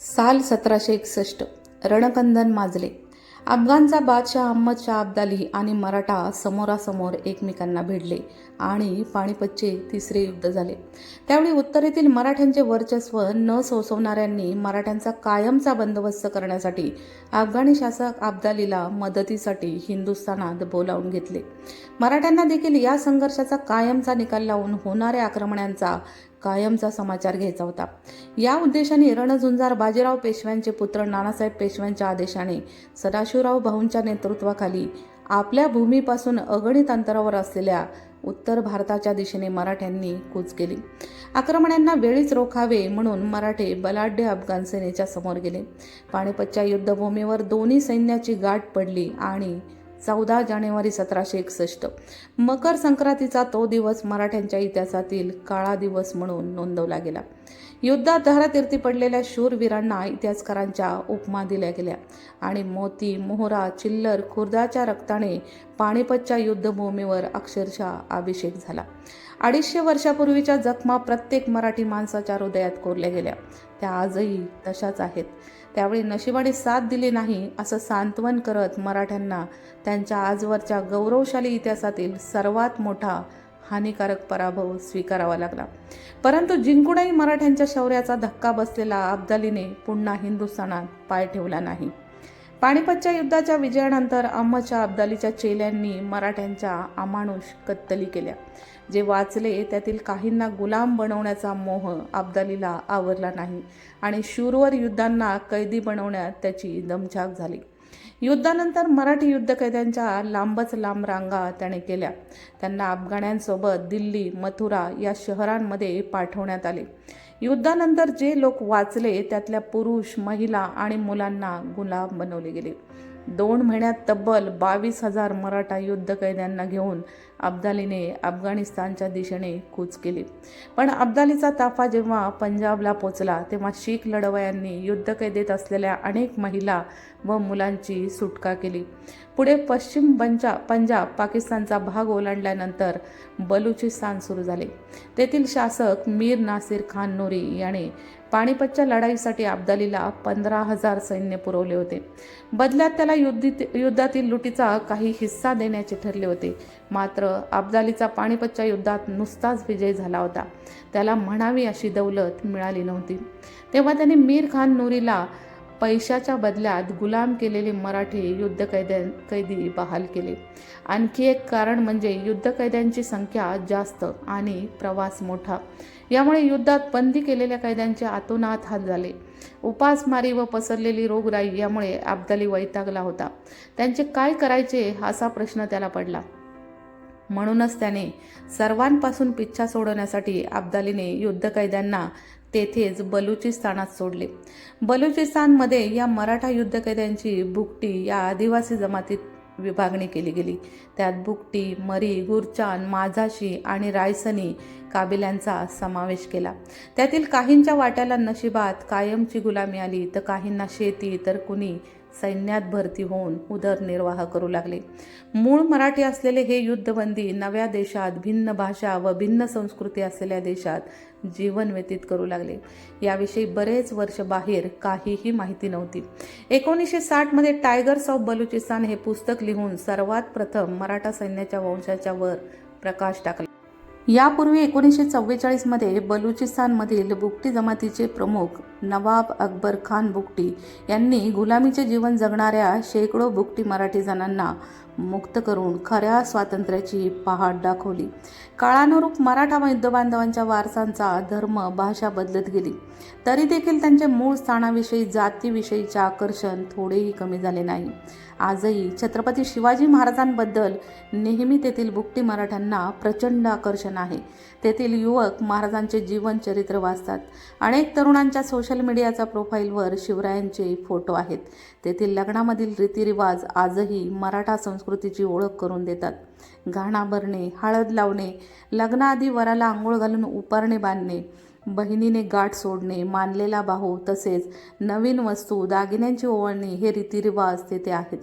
साल सतराशे एकसष्ट. रणकंदन माजले. अफगाणचा बादशाह अहमद शाह अब्दाली आणि मराठा समोरासमोर एकमेकांना भिडले आणि पाणीपतचे तिसरे युद्ध झाले. त्यावेळी उत्तरेतील मराठ्यांचे वर्चस्व न सोसवणाऱ्यांनी मराठ्यांचा कायमचा बंदोबस्त करण्यासाठी अफगाणी शासक अब्दालीला मदतीसाठी हिंदुस्थानात बोलावून घेतले. मराठ्यांना देखील या संघर्षाचा कायमचा निकाल लावून होणाऱ्या आक्रमणांचा कायमचा समाचार घ्यायचा होता. या उद्देशाने रणझुंजार बाजीराव पेशव्यांचे पुत्र नानासाहेब पेशव्यांच्या आदेशाने सदाशिवराव भाऊंच्या नेतृत्वाखाली आपल्या भूमीपासून अगणित अंतरावर असलेल्या उत्तर भारताच्या दिशेने मराठ्यांनी कूच केली. आक्रमणांना वेळीच रोखावे म्हणून मराठे बलाढ्य अफगाण सेनेच्या समोर गेले. पाणीपतच्या युद्धभूमीवर दोन्ही सैन्याची गाठ पडली आणि चौदा जानेवारी सतराशे एकसष्ट. मकर संक्रांतीचा तो दिवस मराठ्यांच्या इतिहासातील काळा दिवस म्हणून नोंदवला गेला. युद्धात धारातीर्थी पडलेल्या शूरवीरांना इतिहासकारांच्या उपमा दिल्या गेल्या आणि मोती मोहरा चिल्लर खुर्दाच्या रक्ताने पाणीपतच्या युद्धभूमीवर अक्षरशः अभिषेक झाला. अडीचशे वर्षापूर्वीच्या जखमा प्रत्येक मराठी माणसाच्या हृदयात कोरल्या गेल्या. त्या आजही तशाच आहेत. त्यावेळी नशिबाने साथ दिली नाही असं सांत्वन करत मराठ्यांना त्यांच्या आजवरच्या गौरवशाली इतिहासातील सर्वात मोठा हानिकारक पराभव स्वीकारावा लागला. परंतु जिंकूनही मराठ्यांच्या शौर्याचा धक्का बसलेला अब्दालीने पुन्हा हिंदुस्थानात पाय ठेवला नाही. पानिपतच्या युद्धाच्या विजयानंतर अहमदशाह अब्दालीच्या चेल्यांनी मराठ्यांच्या अमानुष कत्तली केल्या. जे वाचले त्यातील काहींना गुलाम बनवण्याचा मोह अब्दालीला आवरला नाही आणि शूरवर युद्धांना कैदी बनवण्यात त्याची दमछाक झाली. युद्धानंतर मराठी युद्धकैद्यांच्या लांबच लांब रांगा त्याने केल्या. त्यांना अफगाण्यांसोबत दिल्ली मथुरा या शहरांमध्ये पाठवण्यात आले. युद्धानंतर जे लोक वाचले त्यातल्या पुरुष महिला आणि मुलांना गुलाम बनवले गेले. दोन महिन्यात तब्बल बावीस हजार मराठा युद्धकैद्यांना घेऊन अब्दालीने अफगाणिस्तानच्या दिशेने कूच केली. पण अब्दालीचा ताफा जेव्हा पंजाबला पोचला तेव्हा शीख लढवयांनी युद्धकैदेत असलेल्या अनेक महिला व मुलांची सुटका केली. पुढे पश्चिम पंजाब पंजाब पाकिस्तानचा भाग ओलांडल्यानंतर बलुचिस्तान सुरू झाले. तेथील शासक मीर नासिर खान नोरी याने पाणीपतच्या लढाईसाठी अब्दालीला पंधरा हजार सैन्य पुरवले होते. बदल्यात त्याला युद्धित युद्धातील लुटीचा काही हिस्सा देण्याचे ठरले होते. मात्र अब्दालीचा पाणीपतच्या युद्धात नुसताच विजय झाला होता. त्याला म्हणावी अशी दौलत मिळाली नव्हती. तेव्हा त्याने मीर खान नुरीला पैशाच्या बदल्यात गुलाम केलेले मराठी युद्धकैद्या कैदी बहाल केले. आणखी एक कारण म्हणजे युद्धकैद्यांची संख्या जास्त आणि प्रवास मोठा. यामुळे युद्धात बंदी केलेल्या कैद्यांचे आतोनात हाल झाले. उपासमारी व पसरलेली रोगराई यामुळे अब्दाली वैतागला होता. त्यांचे काय करायचे असा प्रश्न त्याला पडला. म्हणूनच त्याने सर्वांपासून पिच्छा सोडवण्यासाठी अब्दालीने युद्धकैद्यांना तेथेच बलुचिस्तानात सोडले. बलुचिस्तानमध्ये या मराठा युद्धकैद्यांची बुकटी या आदिवासी जमातीत विभागणी केली गेली. त्यात बुकटी मरी गुरचान माझाशी आणि रायसनी काबिल्यांचा समावेश केला. त्यातील काहींच्या वाट्याला नशिबात कायमची गुलामी आली तर काहींना शेती तर कुणी सैन्यात भरती होऊन उदरनिर्वाह करू लागले. मूळ मराठी असलेले हे युद्धबंदी नव्या देशात भिन्न भाषा व भिन्न संस्कृती असलेल्या देशात जीवन व्यतीत करू लागले. याविषयी बरेच वर्ष बाहेर काहीही माहिती नव्हती. एकोणीसशे साठमध्ये टायगर्स ऑफ बलुचिस्तान हे पुस्तक लिहून सर्वात प्रथम मराठा सैन्याच्या वंशाच्या वर प्रकाश टाकला. यापूर्वी एकोणीसशे चव्वेचाळीसमध्ये बलुचिस्तानमधील बुकटी जमातीचे प्रमुख नवाब अकबर खान बुकटी यांनी गुलामीचे जीवन जगणाऱ्या शेकडो बुकटी मराठी जणांना मुक्त करून खऱ्या स्वातंत्र्याची पहाट दाखवली. काळानुरूप मराठा बांधवांच्या वारसांचा धर्म भाषा बदलत गेली. तरी देखील त्यांच्या मूळ स्थानाविषयी जातीविषयीचे आकर्षण थोडेही कमी झाले नाही. आजही छत्रपती शिवाजी महाराजांबद्दल नेहमी तेथील बुकटी मराठ्यांना प्रचंड आकर्षण आहे. तेथील युवक महाराजांचे जीवनचरित्र वाचतात. अनेक तरुणांच्या सोशल सोशल मीडियाचा प्रोफाईलवर शिवरायांचे फोटो आहेत. तेथील लग्नामधील रीतिरिवाज आजही मराठा संस्कृतीची ओळख करून देतात. घाणा भरणे हळद लावणे लग्नाआधी वराला आंघोळ घालून उपारणे बांधणे बहिणीने गाठ सोडणे मानलेला भाऊ तसेच नवीन वस्तू दागिन्यांची ओवाळणी हे रीतिरिवाज तेथे आहेत.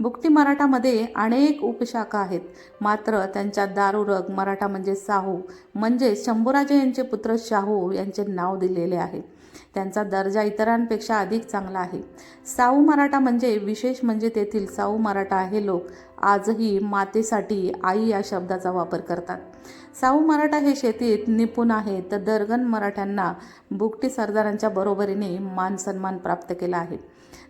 बुकटी मराठामध्ये अनेक उपशाखा आहेत. मात्र त्यांच्या दारुरग मराठा म्हणजे साहू म्हणजे शंभूराजे यांचे पुत्र शाहू यांचे नाव दिलेले आहे. त्यांचा दर्जा इतरांपेक्षा अधिक चांगला आहे. साऊ मराठा म्हणजे विशेष म्हणजे तेथील साऊ मराठा हे लोक आजही मातेसाठी आई या शब्दाचा वापर करतात. साऊ मराठा हे शेतीत निपुण आहेत तर दर्गन मराठ्यांना बुकटी सरदारांच्या बरोबरीने मान सन्मान प्राप्त केला आहे.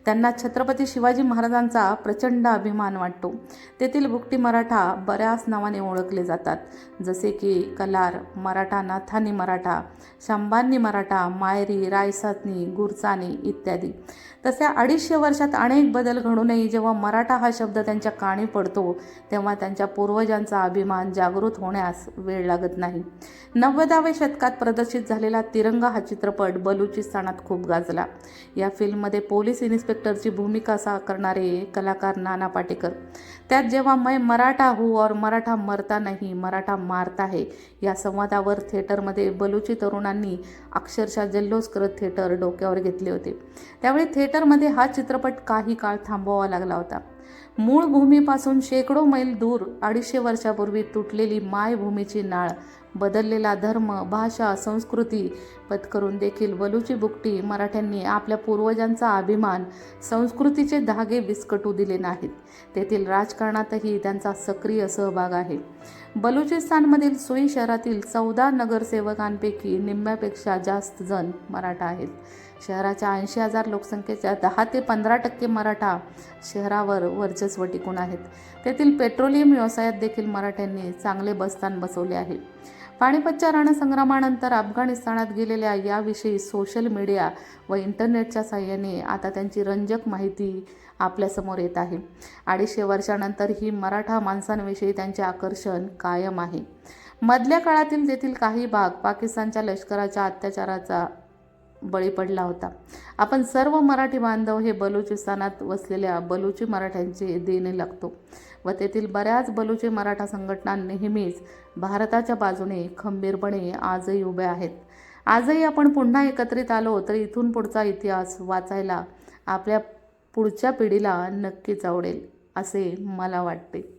त्यांना छत्रपती शिवाजी महाराजांचा प्रचंड अभिमान वाटतो. तेथील बुकटी मराठा बऱ्याच नावाने ओळखले जातात. जसे की कलार मराठा नाथानी मराठा शंबांनी मराठा मायरी रायसातनी गुरचानी इत्यादी. तसे अडीचशे वर्षात अनेक बदल घडूनही जेव्हा मराठा हा शब्द त्यांच्या काणी पडतो तेव्हा त्यांच्या पूर्वजांचा अभिमान जागृत होण्यास वेळ लागत नाही. नव्वदाव्या शतकात प्रदर्शित झालेला तिरंगा हा चित्रपट बलुचिस्तानात खूप गाजला. या फिल्ममध्ये पोलीस इन्स्पेक्टरची भूमिका सा करणारे कलाकार नाना पाटेकर. त्यात जेव्हा मैं मराठा हूँ और मराठा मरता नाही मराठा मारता है या संवादावर थिएटरमध्ये बलुची तरुणांनी अक्षरशः जल्लोष करत थिएटर डोक्यावर घेतले होते. त्यावेळी थिएटरमध्ये हा चित्रपट काही काळ थांबवावा लागला होता. मूळ भूमीपासून शेकडो मैल दूर अडीचशे वर्षापूर्वी तुटलेली मायभूमीची नाळ बदललेला धर्म भाषा संस्कृती पत्करून देखील बलुची बुकटी मराठ्यांनी आपल्या पूर्वजांचा अभिमान संस्कृतीचे धागे विस्कटू दिले नाहीत. तेथील राजकारणातही त्यांचा सक्रिय सहभाग आहे. बलुचिस्तानमधील सुई शहरातील चौदा नगरसेवकांपैकी निम्म्यापेक्षा जास्त जण मराठा आहेत. शहराच्या ऐंशी हजार लोकसंख्येच्या दहा ते पंधरा टक्के मराठा शहरावर वर्चस्व टिकून आहेत. तेथील पेट्रोलियम व्यवसायात देखील मराठ्यांनी चांगले बस्तान बसवले आहे. पानिपतच्या रणसंग्रामानंतर अफगाणिस्तानात गेलेल्या याविषयी सोशल मीडिया व इंटरनेटच्या साह्याने आता त्यांची रंजक माहिती आपल्यासमोर येत आहे. अडीचशे वर्षानंतर ही मराठा माणसांविषयी त्यांचे आकर्षण कायम आहे. मधल्या काळातील तेथील काही भाग पाकिस्तानच्या लष्कराच्या अत्याचाराचा बळी पडला होता. आपण सर्व मराठी बांधव हे बलुचिस्तानात वसलेल्या बलुची मराठ्यांचे देणे लागतो व तेथील बऱ्याच बलुची मराठा संघटना नेहमीच भारताच्या बाजूने खंबीरपणे आजही उभ्या आहेत. आजही आपण पुन्हा एकत्रित आलो तर इथून पुढचा इतिहास वाचायला आपल्या पुढच्या पिढीला नक्कीच आवडेल असे मला वाटते.